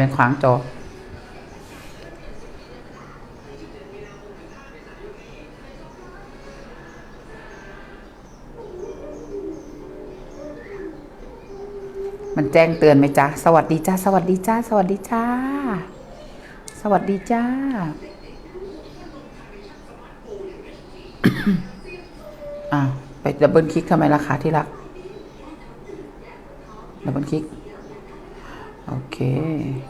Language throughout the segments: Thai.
เป็นขวางจอมันแจ้งเตือนไหมจ๊ะ สวัสดีจ้า สวัสดีจ้า สวัสดีจ้า สวัสดีจ้า อะไปดับเบิลคลิกทำไมราคาที่รัก ดับเบิลคลิก โอเค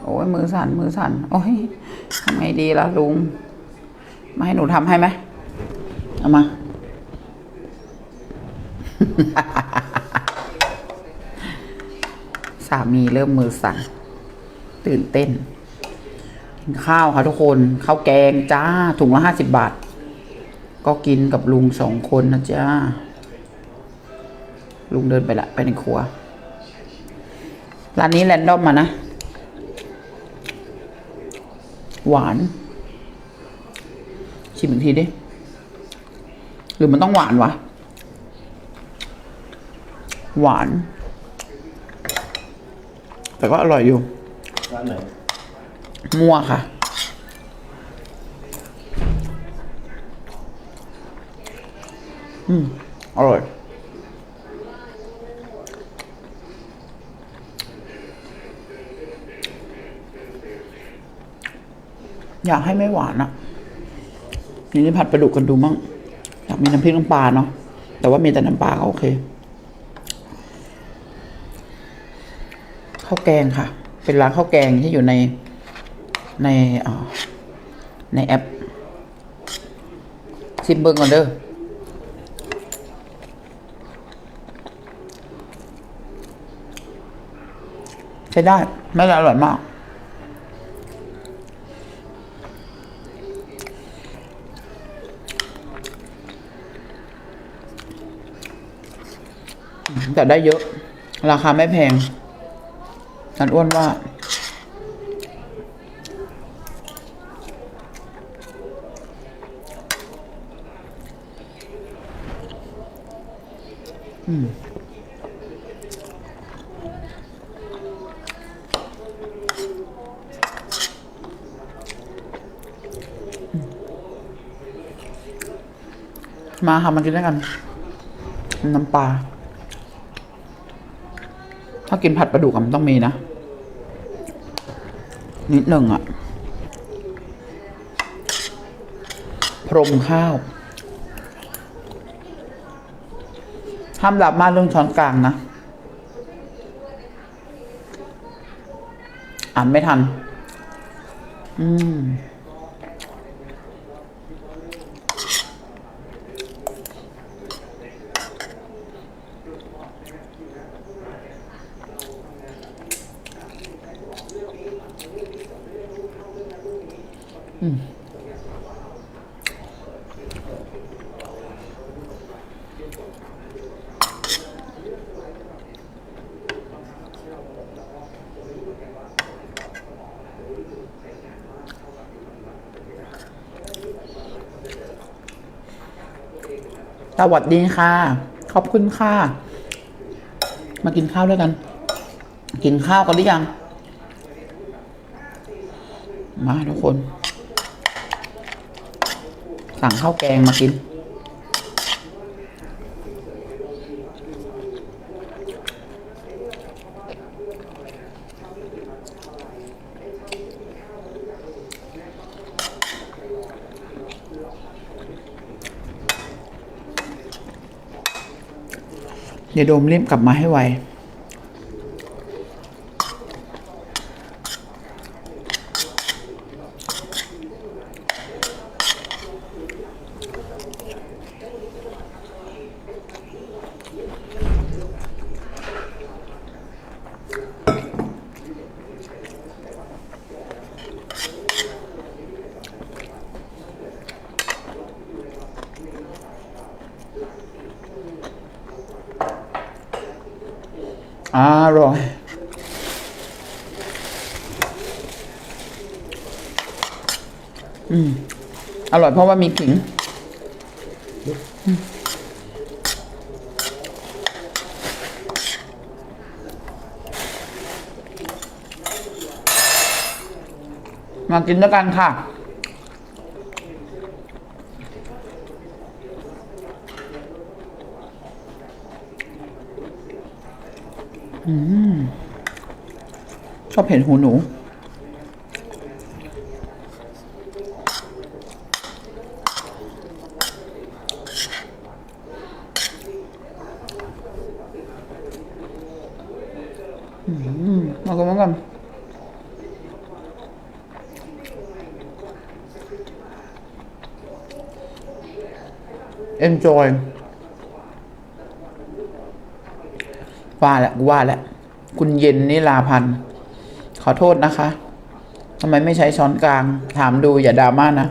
โอ้ยมือสั่นมือสั่น โอ้ยทำไงดีล่ะลุง มาให้หนูทำให้ไหมเอามา สามีเริ่มมือสั่น ตื่นเต้น กินข้าวค่ะทุกคน ข้าวแกงจ้า ถุงละห้าสิบบาท ก็กินกับลุงสองคนนะจ้า ลุงเดินไปละ ไปในครัว ร้านนี้แรนดอมมานะ หวาน ชิมอีกทีดิ หรือมันต้องหวานวะ หวาน แต่ก็อร่อยอยู่ ร้านไหนมั่วค่ะ อืม อร่อย อยากให้ไม่หวานอะทีนี้ผัดปลาดุกกันดูมั่งอยากมีน้ำพริกน้ำปลาเนาะแต่ว่ามีแต่น้ำปลาก็โอเคข้าวแกงค่ะ เป็นร้านข้าวแกงที่อยู่ในในอ่อในแอปซิมเบิงก่อนเด้อใช้ได้ไม่ได้อร่อยมาก แต่ได้เยอะ ราคาไม่แพงนันอ้วนว่ามาค่ะมากินด้วยกัน น้ำปลา ถ้ากินผัดปลาดุกมันต้องมีนะ นิดหนึ่งอะพรมข้าว ห้ามดับมาเรื่องช้อนกลางนะ อ่านไม่ทัน อืม วัสดีค่ะ ขอบคุณค่ะ มากินข้าวด้วยกัน กินข้าวกันหรือยัง มาทุกคน สั่งข้าวแกงมากิน เดี๋ยวโดมรีบกลับมาให้ไว อร่อยอืมอร่อยเพราะว่ามีขิงมากินด้วยกันค่ะ ชอบเห็นหูหนู อืมมากันมากัน enjoy ว่าแล้วกูว่าแล้วคุณเย็นนิลาพันธ์ขอโทษนะคะทำไมไม่ใช้ช้อนกลาง ถามดูอย่าดราม่านะ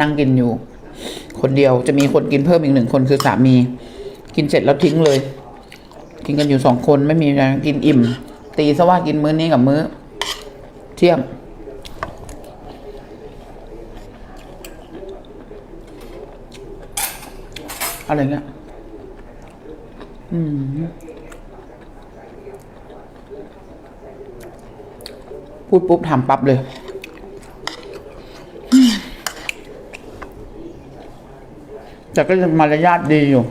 นั่งกินอยู่ คนเดียวจะมีคนกินเพิ่มอีกหนึ่งคนคือสามี กินเสร็จแล้วทิ้งเลย กินกันอยู่สองคนไม่มีอะไรกินอิ่ม ตีซะว่ากินมื้อนี้กับมื้อ เที่ยง อะไรเงี้ย อืมพูดปุ๊บถามปั๊บเลย แต่ก็จะมารยาทดีอยู่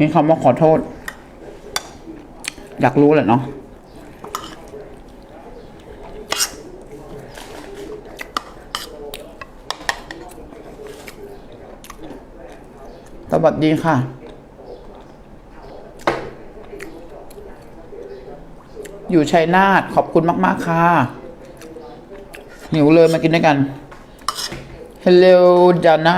มีคำว่าขอโทษ อยากรู้แหละเนาะ วัสดีค่ะ อยู่ชัยนาทขอบคุณมาก ๆ ค่ะ หิวเลยมากินด้วยกัน Hello Jana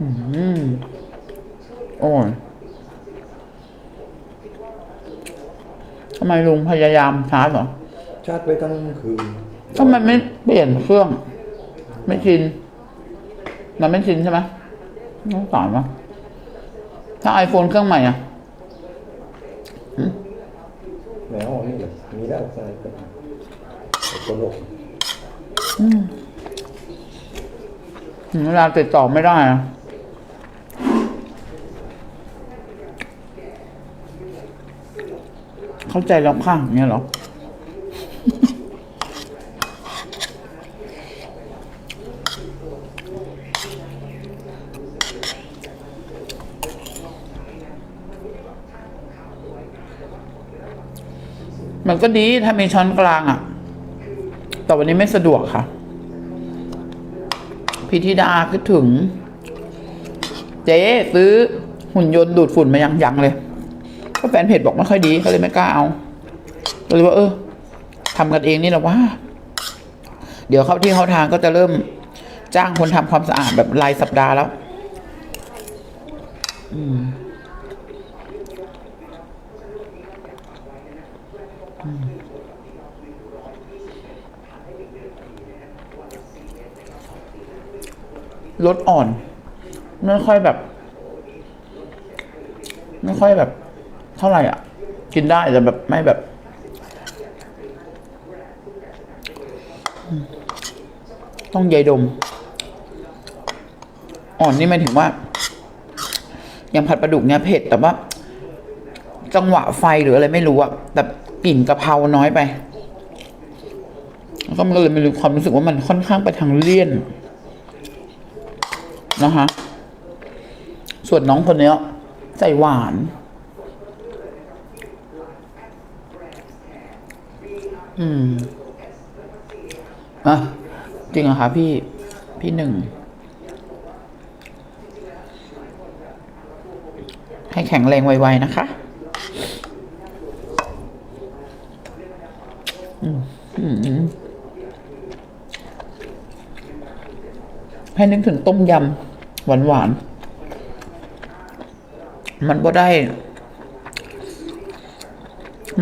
อืมโอ้ยทำไมลุงพยายามชาร์จเหรอ ชาร์จไปทั้งคืน ทำไมไม่เปลี่ยนเครื่อง ไม่ชินมันไม่ชินใช่ไหมต้องสอนวะถ้าไอโฟนเครื่องใหม่อะแมวนี่เลยมีแล้วใส่กันตัวโลกเวลาติดต่อไม่ได้อะเข้าใจแล้วข้างเนี่ยเหรอ มันก็ดีถ้ามีช้อนกลางอะ่ะ แต่วันนี้ไม่สะดวกค่ะ พิธิดาคิดถึง เจ๊ซื้อหุ่นยนต์ดูดฝุ่นมายังยังเลยก็แฟนเพจบอกไม่ค่อยดีก็เลยไม่กล้าเอาเลยว่า เออทำกันเองนี่แหละว่า เดี๋ยวเข้าที่เขาทางก็จะเริ่มจ้างคนทำความสะอาดแบบรายสัปดาห์แล้ว อืม รสอ่อน ไม่ค่อยแบบ ไม่ค่อยแบบ เท่าไหร่อะ กินได้แต่แบบไม่แบบต้องยายดม อ่อนนี่หมายถึงว่าอย่างผัดปลาดุกเนี่ยเผ็ดแต่ว่า จังหวะไฟหรืออะไรไม่รู้อะแต่กลิ่นกะเพราน้อยไปแล้วก็มันก็เลยมีความรู้สึกว่ามันค่อนข้างไปทางเลี่ยน นะคะ ส่วนน้องคนเนี้ยใส่หวาน อืมอะจริงเหรอคะพี่ พี่หนึ่ง ให้แข็งแรงไวๆนะคะ อืมอืมให้นึกถึงต้มยำ หวานๆมันบ่ได้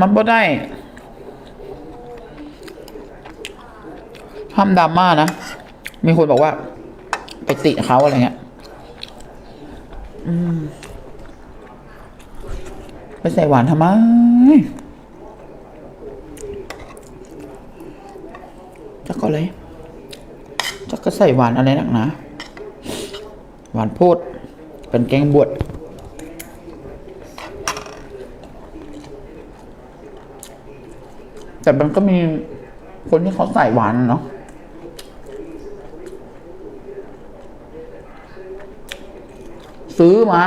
มันบ่ได้ห้ามดราม่านะ มีคนบอกว่า ไปติเขาอะไรเงี้ยไปใส่หวานทำไม จักก็เลย จักก็ใส่หวานอะไรนักหนาห วานโพดเป็นแกงบวชแต่มันก็มีคนที่เขาใส่หวานเนาะซื้อมา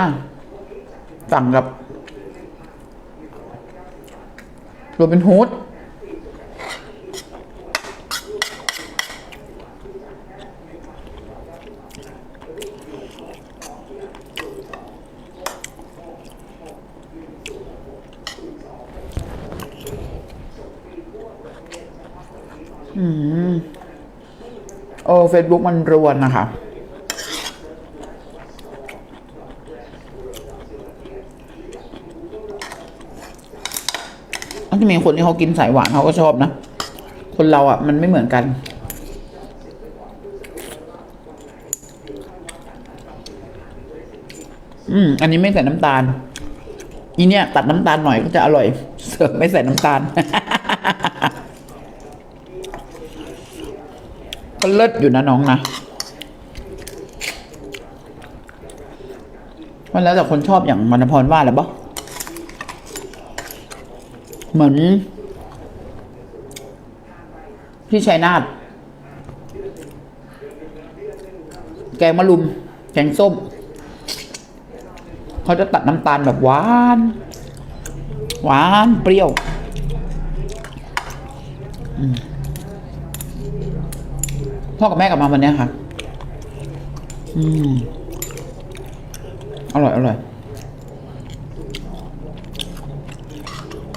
สั่งกับโรบินฮูด อืม เฟซบุ๊กมันรวนนะคะ มันจะมีคนที่เขากินสายหวานเขาก็ชอบนะ คนเราอะ มันไม่เหมือนกันอืม อันนี้ไม่ใส่น้ำตาล อีเนี่ย ตัดน้ำตาลหน่อยก็จะอร่อย เสิร์ฟไม่ใส่น้ำตาล ก็เลิศอยู่นะน้องนะ มันแล้วแต่คนชอบอย่างมณพรว่าแหละปะเหมือนพี่ชัยนาทแกงมะลุม แกงส้ม เขาจะตัดน้ำตาลแบบหวาน หวานเปรี้ยว พ่อกับแม่กลับมาวันนี้ค่ะ อืม อร่อยอร่อย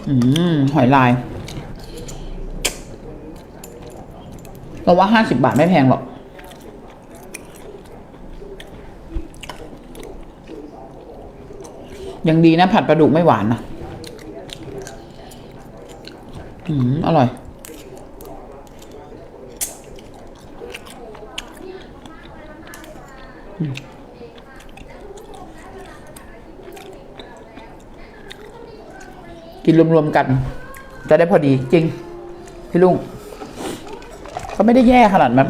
อืม หอยลาย เราว่าห้าสิบบาทไม่แพงหรอก ยังดีนะ ผัดปลาดุกไม่หวานนะ อืม อร่อย กิ นรวมๆกัน จะได้พอดีจริง พี่ลุงก็ไม่ได้แย่ขนาดนั้น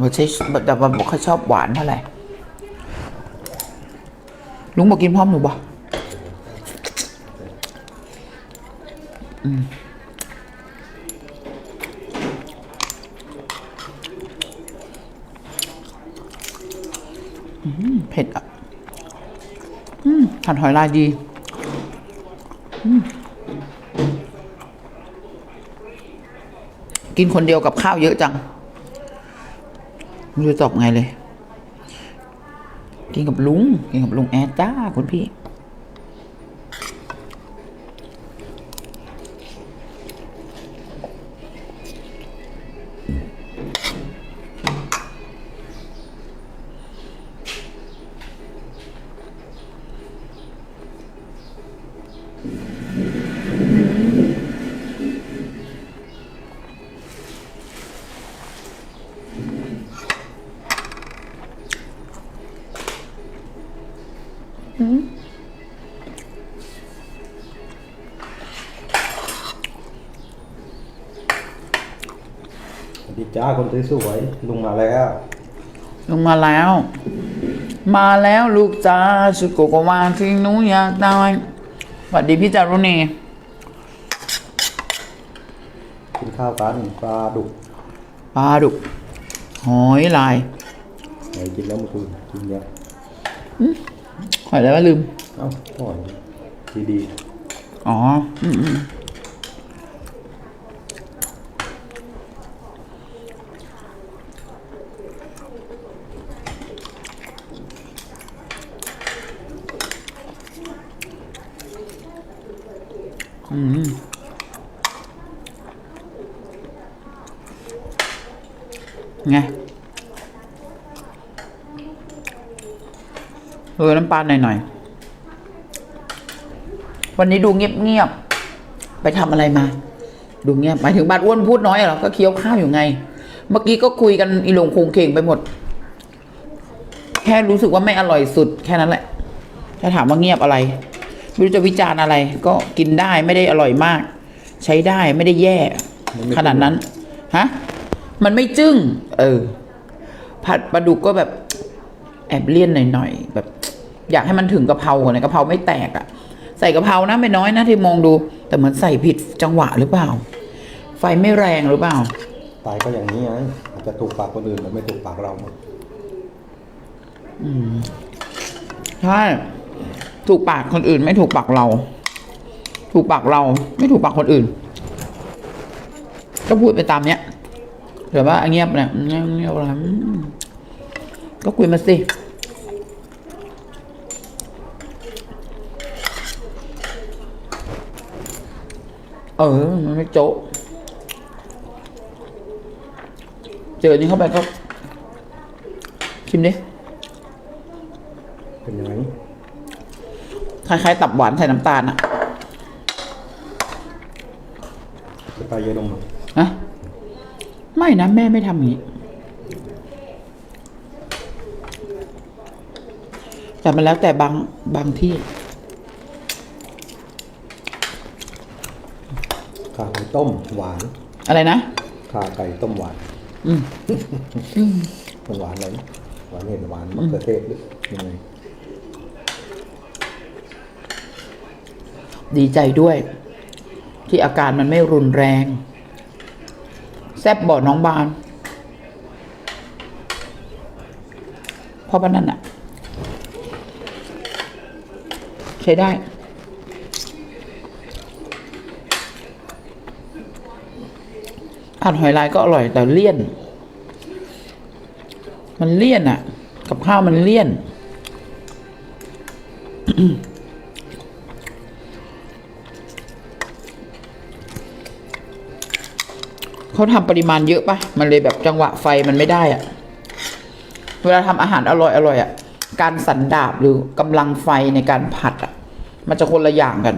บอกใช่แต่ว่าบอกเขาชอบหวานเท่าไหร่ลุงบอกกินพร้อมหนูบ่อืมอืมเผ็ดอะ อืม ผัดหอยลายดีกินคนเดียวกับข้าวเยอะจัง ไม่รู้จะตอบไงเลย กินกับลุง กินกับลุงแอดจ้าคุณพี่ คนสวยๆลุงมาแล้วลงมาแล้ว มาแล้วลูกจ้าชุดโกโกวาที่หนูอยากได้สวัสดีพี่จารุณีกินข้าวกันปลาดุกปลาดุกหอยลายไหนกินแล้วเมื่อคืนกินเยอะหอยอะไรวะลืมเอ้าหอยดีดีอ๋อ อืม ไงเออน้ำปลาหน่อยๆ วันนี้ดูเงียบๆ ไปทำอะไรมา ดูเงียบหมายถึงบาดอ้วนพูดน้อยเหรอ ก็เคี้ยวข้าวอยู่ไง เมื่อกี้ก็คุยกันอีหลงคงเข่งไปหมด แค่รู้สึกว่าไม่อร่อยสุดแค่นั้นแหละ ถ้าถามว่าเงียบอะไร ไม่รู้จะวิจารณ์อะไร ก็กินได้ไม่ได้อร่อยมาก ใช้ได้ไม่ได้แย่ ขนาดนั้นฮะมันไม่จึ้ง เออ ผัดปลาดุกก็แบบ แอบเลี่ยนหน่อยๆแบบ อยากให้มันถึงกะเพราก่อนนะกะเพราไม่แตกอะใส่กะเพรานะไม่น้อยนะที่มองดู แต่เหมือนใส่ผิดจังหวะหรือเปล่า ไฟไม่แรงหรือเปล่า ตายก็อย่างนี้ไงอาจจะถูกปากคนอื่นแต่ไม่ถูกปากเราใช่ ถูกปากคนอื่น ไม่ถูกปากเรา ถูกปากเรา ไม่ถูกปากคนอื่น ก็พูดไปตามเนี้ยหรือว่าเงียบเนี่ยเงียบเงียบอะไรก็คุยมาสิเออ มันไม่โจ๊ะ เจอนี้เข้าไปก็ชิมดิ เป็นยังไง คล้ายๆ ตับหวานใส่น้ำตาลอะสไตล์เยอรมันนะไม่นะแม่ไม่ทำอย่างนี้ แต่มันแล้วแต่บางบางที่ขาไก่ต้มหวานอะไรนะขาไก่ต้มหวานอืมมันหวานอะไรนะหวานเห็นหวานมะเขือเทศหรือยังไง ดีใจด้วย ที่อาการมันไม่รุนแรง แซบบ่อน้องบานเพราะว่านั่นอะใช้ได้ผัดหอยลายก็อร่อยแต่เลี่ยน มันเลี่ยนอะกับข้าวมันเลี่ยน เขาทำปริมาณเยอะปะมันเลยแบบจังหวะไฟมันไม่ได้อะเวลาทำอาหารอร่อยอร่อยอะการสันดาบหรือกำลังไฟในการผัดอะมันจะคนละอย่างกัน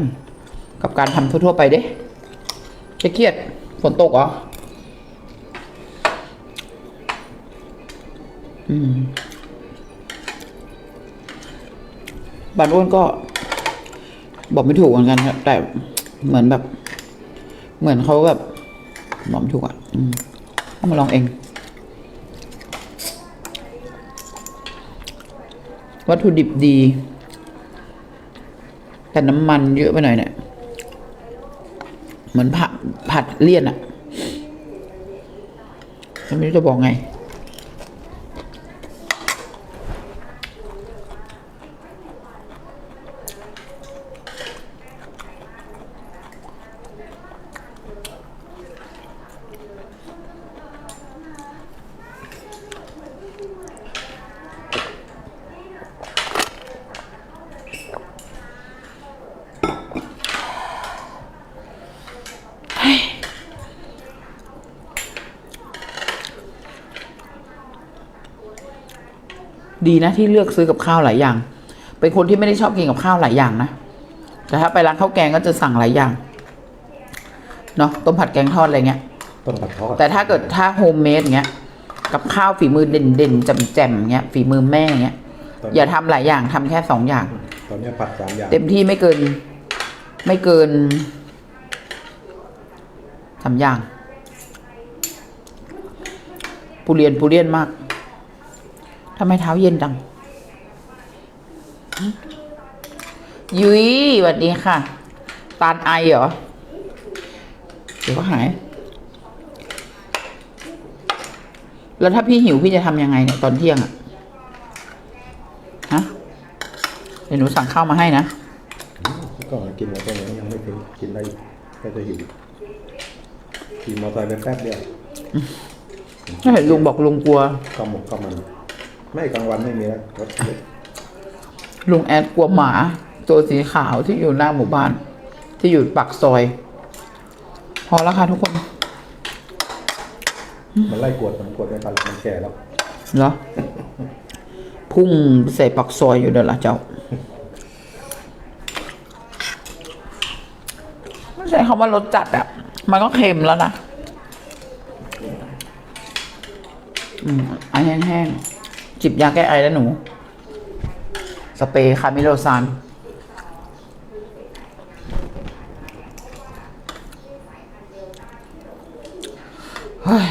กับการทำทั่วๆไปเด้จะเครียดฝนตกเหรออืมบานอ้วนก็ บอกไม่ถูกเหมือนกันครับแต่เหมือนแบบ เหมือนเขาแบบ บอมถูกอะต้องมาลองเอง วัตถุดิบดี แต่น้ำมันเยอะไปหน่อยเนี่ย เหมือนผัดผัดเลี่ยนอะไม่รู้จะบอกไง ดีนะที่เลือกซื้อกับข้าวหลายอย่าง เป็นคนที่ไม่ได้ชอบกินกับข้าวหลายอย่างนะแต่ถ้าไปร้านข้าวแกงก็จะสั่งหลายอย่างเนาะต้มผัดแกงทอดอะไรเงี้ยต้มผัดทอดแต่ถ้าเกิดถ้าโฮมเมดเงี้ยกับข้าวฝีมือเด่นๆแจ่มๆเงี้ยฝีมือแม่เงี้ยอย่าทำหลายอย่างทำแค่สองอย่าง ตอนนี้ผัดสามอย่าง เต็มที่ไม่เกิน ไม่เกินสามอย่างปูเรียนปูเรียนมาก ทำไมเท้าเย็นจังหึยุ้ยสวัสดีค่ะ ตานไอเหรอ เดี๋ยวก็หาย แล้วถ้าพี่หิวพี่จะทำยังไงเนี่ยตอนเที่ยงอะฮะ เดี๋ยวหนูสั่งข้าวมาให้นะก็กินแล้วก็ยังไม่ถึงกินได้ก็จะหิวขี่มอเตอร์ไซค์ไปแป๊บเดียวถ้าเห็นลุงบอกลุงกลัวก็หมกก็มัน ไม่กลางวันไม่มีแล้วรถเล็กลุงแอดกลัวหมา ตัวสีขาวที่อยู่หน้าหมู่บ้าน ที่อยู่ปากซอย พอแล้วค่ะทุกคนมันไล่กวดมันกวดไม่ทันมันแก่แล้วเหรอพุ่งใส่ปากซอยอยู่เดี๋ยวละเจ้าไม่ใช่คำว่ารสจัดอะมันก็เค็มแล้วนะ อืมไอแห้งๆ จิบยาแก้ไอแล้วหนู สเปรย์คามิโลซานเฮ้ย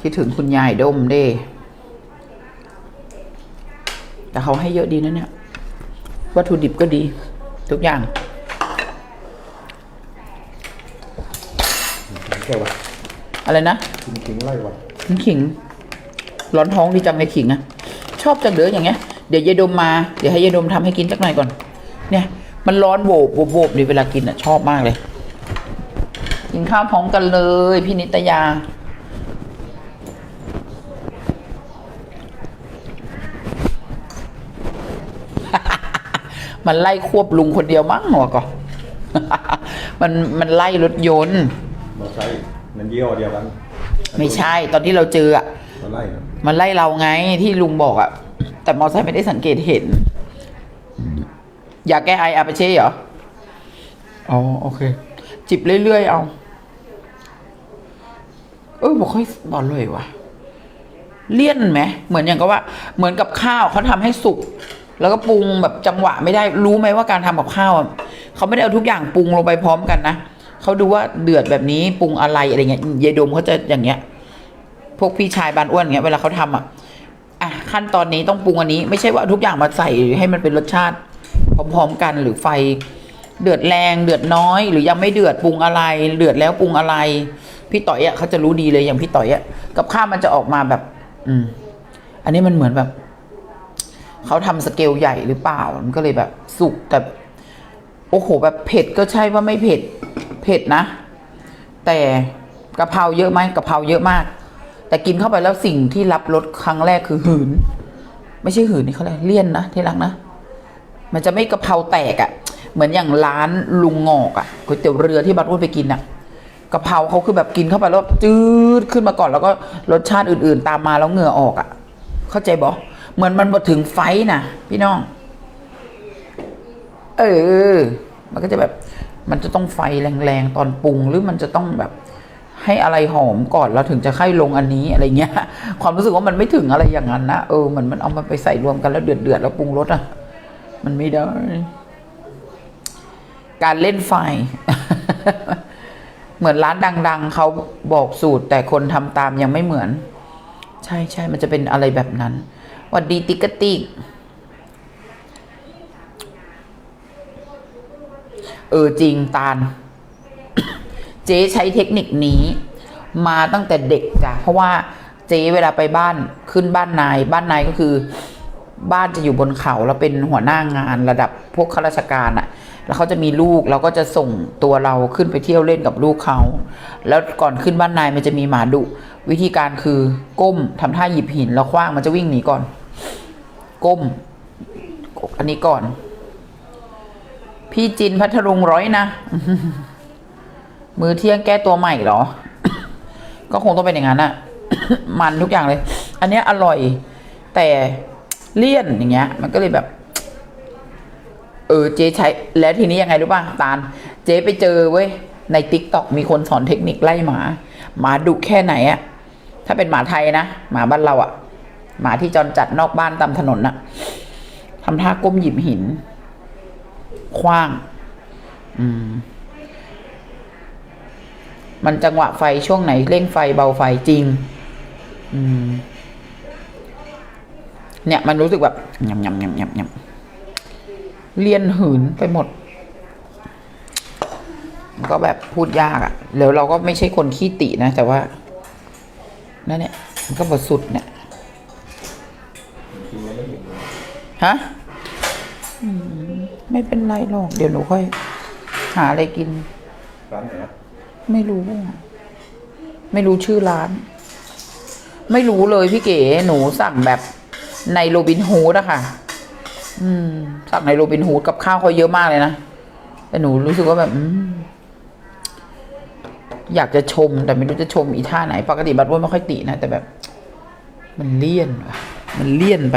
คิดถึงคุณยายดมเด้ แต่เขาให้เยอะดีนะเนี่ย วัตถุดิบก็ดี ทุกอย่างแค่วะอะไรนะกินขิงไล่วะขิง ขิง ร้อนท้องดีจังเลยขิงอะชอบจังเลยอย่างเงี้ย เดี๋ยวยายดมมา เดี๋ยวให้ยายดมทำให้กินสักหน่อยก่อน เนี่ย มันร้อนโบกโบกโบกดีเวลากินอะชอบมากเลย กินข้าวพร้อมกันเลยพี่นิตยา มันไล่ควบลุงคนเดียวมั้งหัวก็มันมันไล่รถยนต์มอไซค์มันยี่ห้อเดียวกัน ไม่ใช่ตอนที่เราเจออะมาไล่ครับมันไล่เราไงที่ลุงบอกอะแต่มอไซค์ไม่ได้สังเกตเห็น อยากแก้ไออาปาเช่เหรอ อ๋อ โอเค จิบเรื่อยๆ เอา เออบอกค่อยบอลเลยว่ะ เลี่ยนไหม เหมือนอย่างกับว่า เหมือนกับข้าวเขาทำให้สุก แล้วก็ปรุงแบบจังหวะไม่ได้ รู้ไหมว่าการทำกับข้าวอะเขาไม่ได้เอาทุกอย่างปรุงลงไปพร้อมกันนะ เขาดูว่าเดือดแบบนี้ปรุงอะไรอะไรเงี้ยยายดมเขาจะอย่างเงี้ย พวกพี่ชายบานอ้วนเงี้ยเวลาเขาทำอะอะขั้นตอนนี้ต้องปรุงอันนี้ ไม่ใช่ว่าทุกอย่างมาใส่ให้มันเป็นรสชาติ พร้อมๆกันหรือไฟเดือดแรงเดือดน้อย หรือยังไม่เดือดปรุงอะไร เดือดแล้วปรุงอะไร พี่ต่อยอะเขาจะรู้ดีเลยอย่างพี่ต่อยอะกับข้าวมันจะออกมาแบบ อืม อันนี้มันเหมือนแบบเขาทำสเกลใหญ่หรือเปล่า มันก็เลยแบบสุกแต่ โอ้โห แบบเผ็ดก็ใช่ว่าไม่เผ็ด ผ็ดนะ แต่กะเพราเยอะไหมกะเพราเยอะมาก แต่กินเข้าไปแล้วสิ่งที่รับรสครั้งแรกคือหืน ไม่ใช่หืนนี่เขาเรียกเลี่ยนนะที่รักนะ มันจะไม่กะเพราแตกอะ่ะ เหมือนอย่างร้านลุงงอกอะ่ะก๋วยเตี๋ยวเรือที่บัตรอ้วนไปกินอะ่ะกะเพราเขาคือแบบกินเข้าไปแล้วจืดขึ้นมาก่อนแล้วก็รสชาติอื่น ๆ ตามมาแล้วเหงื่อออกอะ่ะ เข้าใจบอเหมือนมันมาถึงไฟนะพี่น้อง เออ มันก็จะแบบ มันจะต้องไฟแรงๆตอนปรุง หรือมันจะต้องแบบให้อะไรหอมก่อนแล้วถึงจะค่อยลงอันนี้อะไรเงี้ย ความรู้สึกว่ามันไม่ถึงอะไรอย่างนั้นนะเออเหมือนมันเอามาไปใส่รวมกันแล้วเดือดเดือดๆแล้วปรุงรสอะ มันไม่ได้ การเล่นไฟ เหมือนร้านดัง ๆเขาบอกสูตร แต่คนทำตามยังไม่เหมือน ใช่ใช่มันจะเป็นอะไรแบบนั้นวัดดีติ๊กกติก เออจริงตาล เจ๊ใช้เทคนิคนี้ มาตั้งแต่เด็กจ้ะเพราะว่าเจ๊เวลาไปบ้านขึ้นบ้านนาย บ้านนายก็คือ บ้านจะอยู่บนเขาแล้วเป็นหัวหน้างานระดับพวกข้าราชการอะ่ะแล้วเขาจะมีลูกเราก็จะส่งตัวเราขึ้นไปเที่ยวเล่นกับลูกเขา แล้วก่อนขึ้นบ้านนายมันจะมีหมาดุ วิธีการคือก้มทำท่าหยิบหินแล้วคว้างมันจะวิ่งหนีก่อน ก้มอันนี้ก่อน พี่จินพัทรุงร้อยนะ มือเที่ยงแก้ตัวใหม่เหรอ ก็คงต้องเป็นอย่างนั้นอะมันทุกอย่างเลย อันนี้อร่อย แต่เลี่ยนอย่างเงี้ย มันก็เลยแบบ เออเจ๊ใช้ แล้วทีนี้ยังไงรู้ป่ะตาล เจ๊ไปเจอเว้ย ในติ๊กต็อกมีคนสอนเทคนิคไล่หมา หมาดุแค่ไหนอะถ้าเป็นหมาไทยนะ หมาบ้านเราอะหมาที่จรจัดนอกบ้านตามถนนน่ะทำท่าก้มหยิบหิน คว้าง อืม มันจังหวะไฟช่วงไหนเร่งไฟเบาไฟจริง อืม เนี่ยมันรู้สึกแบบยำยำยำยำยำเลียนหืนไปหมดมันก็แบบพูดยากอะ่ะ แล้วเราก็ไม่ใช่คนขี้ตินะ แต่ว่า นั่นเนี่ย มันก็บทสุดเนี่ยฮะ ไม่เป็นไรหรอก เดี๋ยวหนูค่อย หาอะไรกิน ร้านไหนอะไม่รู้ไม่รู้ชื่อร้าน ไม่รู้เลยพี่เก๋หนูสั่งแบบในโรบินฮูดอะค่ะ อืม สั่งในโรบินฮูดกับข้าวเขาเยอะมากเลยนะ แต่หนูรู้สึกว่าแบบ อืม อยากจะชม แต่ไม่รู้จะชมอีท่าไหน ปกติบัตรว่าไม่ค่อยตินะ แต่แบบ มันเลี่ยนว่ะมันเลี่ยนไป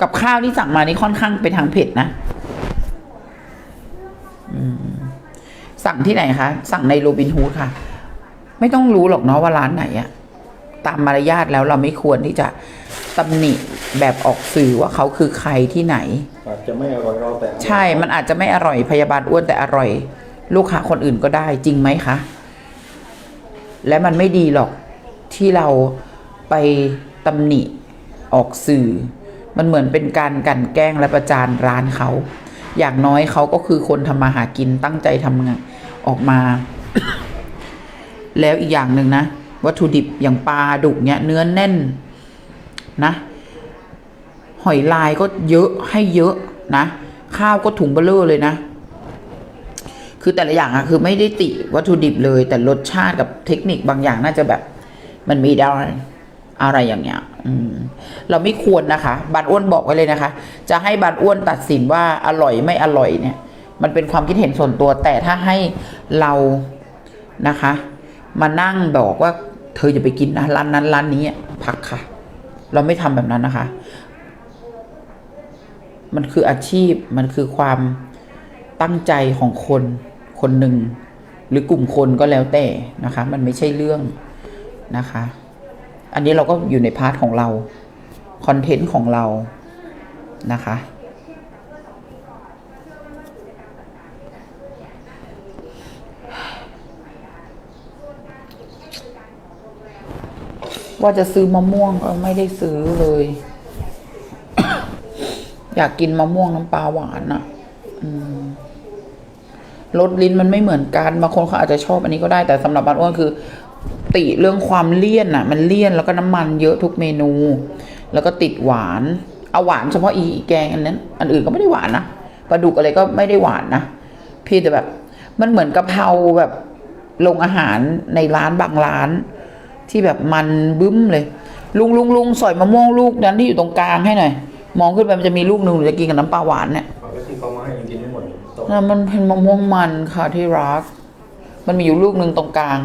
กับข้าวที่สั่งมานี่ค่อนข้างไปทางเผ็ดนะสั่งที่ไหนคะ สั่งในโรบินฮูดค่ะ ไม่ต้องรู้หรอกเนาะว่าร้านไหนอะตามมารยาทแล้วเราไม่ควรที่จะตำหนิแบบออกสื่อว่าเขาคือใครที่ไหน อาจจะไม่อร่อยเราแต่ใช่ มันอาจจะไม่อร่อยพยาบาลอ้วนแต่อร่อย ลูกค้าคนอื่นก็ได้จริงไหมคะ และมันไม่ดีหรอกที่เราไปตำหนิออกสื่อ มันเหมือนเป็นการกันแกล้งและประจานร้านเขา อย่างน้อยเขาก็คือคนทำมาหากินตั้งใจทำงานออกมา แล้วอีกอย่างหนึ่งนะ วัตถุดิบอย่างปลาดุกเนี้ยเนื้อแน่นนะ หอยลายก็เยอะให้เยอะนะ ข้าวก็ถุงเบลเลอร์เลยนะ คือแต่ละอย่างอะคือไม่ได้ติวัตถุดิบเลย แต่รสชาติกับเทคนิคบางอย่างน่าจะแบบ มันมีได้อะไรอย่างเงี้ย เราไม่ควรนะคะ บานอ้วนบอกไว้เลยนะคะ จะให้บานอ้วนตัดสินว่าอร่อยไม่อร่อยเนี่ย มันเป็นความคิดเห็นส่วนตัว แต่ถ้าให้เรานะคะ มานั่งบอกว่า เธอจะไปกินนะร้านนั้นร้านนี้พักค่ะ เราไม่ทำแบบนั้นนะคะ มันคืออาชีพมันคือความตั้งใจของคนคนหนึ่งหรือกลุ่มคนก็แล้วแต่นะคะ มันไม่ใช่เรื่องนะคะ อันนี้เราก็อยู่ในพาร์ทของเราคอนเทนต์ของเรานะคะ ว่าจะซื้อมะม่วงก็ไม่ได้ซื้อเลย อยากกินมะม่วงน้ำปลาหวานอะ่ะรสลิ้นมันไม่เหมือนกันบางคนเขาอาจจะชอบอันนี้ก็ได้แต่สำหรับบ้านอ้วนคือ ติเรื่องความเลี่ยนอะ่ะ มันเลี่ยนแล้วก็น้ำมันเยอะทุกเมนู แล้วก็ติดหวานเอาหวานเฉพาะอีแกงอันนั้น อันอื่นก็ไม่ได้หวานนะปลาดุกอะไรก็ไม่ได้หวานนะพี่แต่แบบมันเหมือนกะเพราแบบลงอาหารในร้านบางร้าน ที่แบบมันบึ้มเลย ลุงลุงลุงสอยมะม่วงลูกนั้นที่อยู่ตรงกลางให้หน่อยมองขึ้นไปมันจะมีลูกหนึ่งหนูจะกินกับน้ำปลาหวานเนี่ยเอาก็ที่เขามาให้ยังกินไม่หมดโต๊ะน่ะมันเป็นมะม่วงมันค่ะที่รัก มันมีอยู่ลูกหนึ่งตรงกลาง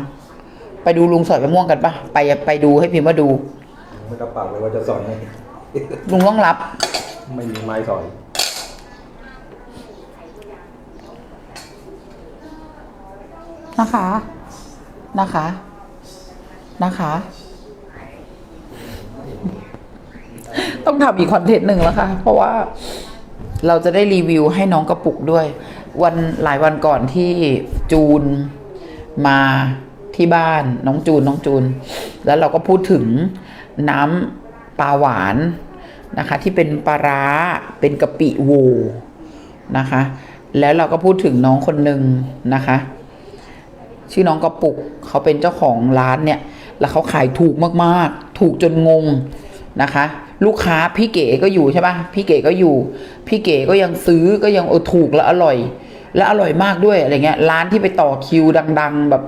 ไปดูลุงสอยมะม่วงกันปะไปไปดูให้พิมพ์ว่าดู ไม่รับปากเลยว่าจะสอนให้ลุงต้องรับ ไม่มีไม้สอนนะคะ นะคะ นะคะ ต้องทำอีกคอนเทนต์หนึ่งแล้วค่ะ เพราะว่าเราจะได้รีวิวให้น้องกระปุกด้วย วันหลายวันก่อนที่จูนมา ที่บ้านน้องจูนน้องจูน แล้วเราก็พูดถึงน้ำปลาหวานนะคะ ที่เป็นปลาร้าเป็นกะปิโวนะคะ แล้วเราก็พูดถึงน้องคนหนึ่งนะคะ ชื่อน้องกระปุกเขาเป็นเจ้าของร้านเนี่ย แล้วเขาขายถูกมากๆ ถูกจนงงนะคะ ลูกค้าพี่เก๋ก็อยู่ใช่ปะพี่เก๋ก็อยู่ พี่เก๋ก็ยังซื้อก็ยังเออถูกและอร่อย และอร่อยมากด้วยอะไรเงี้ยร้านที่ไปต่อคิวดัง ๆ แบบ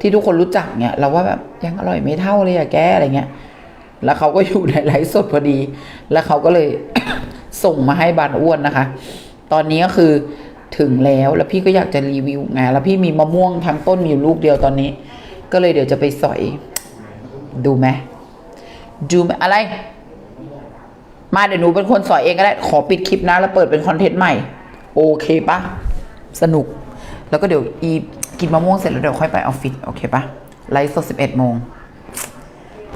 ที่ทุกคนรู้จักเนี่ยเราว่าแบบยังอร่อยไม่เท่าเลยอะแกอะไรเงี้ยแล้วเขาก็อยู่ในไลฟ์สดพอดี แล้วเขาก็เลยส่งมาให้บานอ้วนนะคะ ตอนนี้ก็คือถึงแล้วแล้วพี่ก็อยากจะรีวิวไงแล้วพี่มีมะม่วงทั้งต้นมีอยู่ลูกเดียวตอนนี้ ก็เลยเดี๋ยวจะไปสอย ดูไหมดูไหมอะไร มาเดี๋ยวหนูเป็นคนสอยเองก็ได้ ขอปิดคลิปนะ แล้วเปิดเป็นคอนเทนต์ใหม่ โอเคปะสนุก แล้วก็เดี๋ยวอี กินมะม่วงเสร็จแล้วเดี๋ยวค่อยไปออฟฟิศโอเคปะไลฟ์สดสิบเอ็ดโมง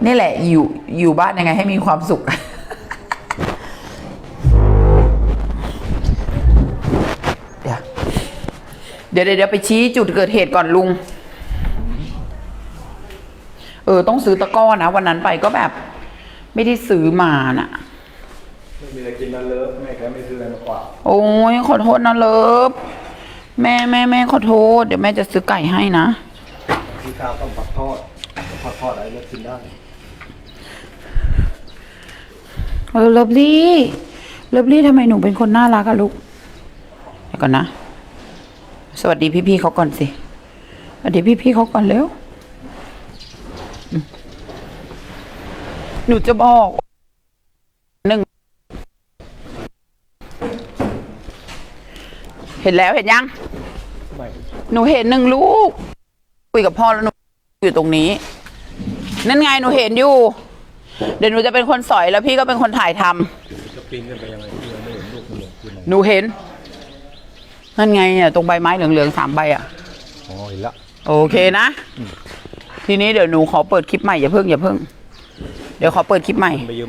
นี่แหละอยู่อยู่บ้านยังไงให้มีความสุข เดี๋ยวเดี๋ยวเดี๋ยวไปชี้จุดเกิดเหตุก่อนลุง เออ ต้องซื้อตะกร้อนะ วันนั้นไปก็แบบ ไม่ได้ซื้อมาน่ะ ไม่มีอะไรกินนั่นเลยแม่แกไม่ซื้ออะไรมากว่า โอ้ยขอโทษนะเลิฟ แม่แม่แม่ขอโทษ เดี๋ยวแม่จะซื้อไก่ให้นะที่ข้าวต้องผัดทอดผัดทอดอะไรเลือกกินได้เออเลิฟลี่เลิฟลี่ทำไมหนูเป็นคนน่ารักอะลูกเดี๋ยวก่อนนะ สวัสดีพี่ๆเขาก่อนสิสวัสดีพี่ๆเขาก่อนเร็วอืมหนูจะบอกหนึ่ง เห็นแล้วเห็นยังไม่หนูเห็นหนึ่งลูก คุยกับพ่อแล้วหนูอยู่ตรงนี้ นั่นไงหนูเห็นอยู่ เดี๋ยวหนูจะเป็นคนสอยแล้วพี่ก็เป็นคนถ่ายทำจะปีนขึ้นไปยังไงพี่ยังไม่เห็นลูกมันเลยกินอะไรหนูเห็น นั่นไงเนี่ยตรงใบไม้เหลืองๆสามใบอะ อ๋อเห็นละ โอเคนะ ทีนี้เดี๋ยวหนูขอเปิดคลิปใหม่อย่าเพิ่งอย่าเพิ่ง เดี๋ยวขอเปิดคลิปใหม่ไปยืม